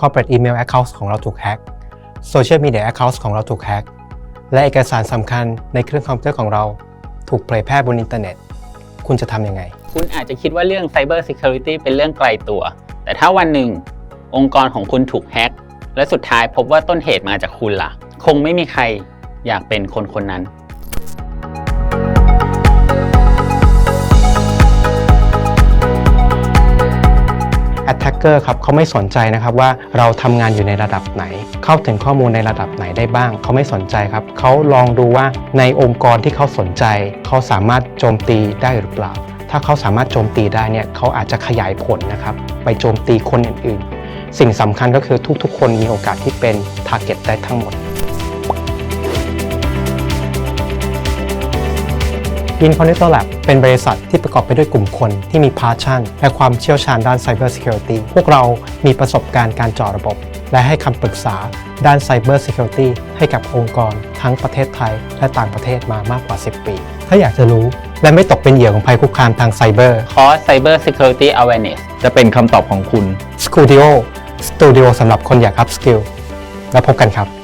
corporate email account ของเราถูกแฮ็ก social media account ของเราถูกแฮ็ก และเอกสารสำคัญในเครื่องคอมพิวเตอร์ของเราถูกเผยแพร่บนอินเทอร์เน็ต คุณจะทำยังไง คุณอาจจะคิดว่าเรื่อง Cyber Security เป็นเรื่องไกลตัว แต่ถ้าวันหนึ่ง องค์กรของคุณถูกแฮ็กและสุดท้ายพบว่าต้นเหตุมาจากคุณล่ะ คงไม่มีใครอยากเป็นคนคนนั้น Attacker ครับเขาไม่สนใจนะครับว่าเราทำงานอยู่ในระดับไหน เข้าถึงข้อมูลในระดับไหนได้บ้าง เขาไม่สนใจครับเขาลองดูว่าในองค์กรที่เขาสนใจ เขาสามารถโจมตีได้หรือเปล่า ถ้าเขาสามารถโจมตีได้เนี่ยเขาอาจจะขยายผลนะครับไปโจมตีคนอื่นๆ สิ่งสำคัญก็คือทุกๆ คนมีโอกาสที่เป็น Target ได้ทั้งหมด Incognito Lab เป็นบริษัทที่ประกอบไปด้วยกลุ่มคนที่มี passion และความเชี่ยวชาญด้าน Cyber Security พวกเรามีประสบการณ์การเจาะระบบ และให้คำปรึกษาด้าน Cyber Security ให้กับองค์กรทั้งประเทศไทย และต่างประเทศมามากกว่า 10 ปี ถ้าอยากจะรู้และไม่ตกเป็นเหยื่อของภัยคุกคามทางไซเบอร์ คอร์ส Cyber Security Awareness จะเป็นคำตอบของคุณ Studio Studio สำหรับคนอยาก up skill แล้วพบกันครับ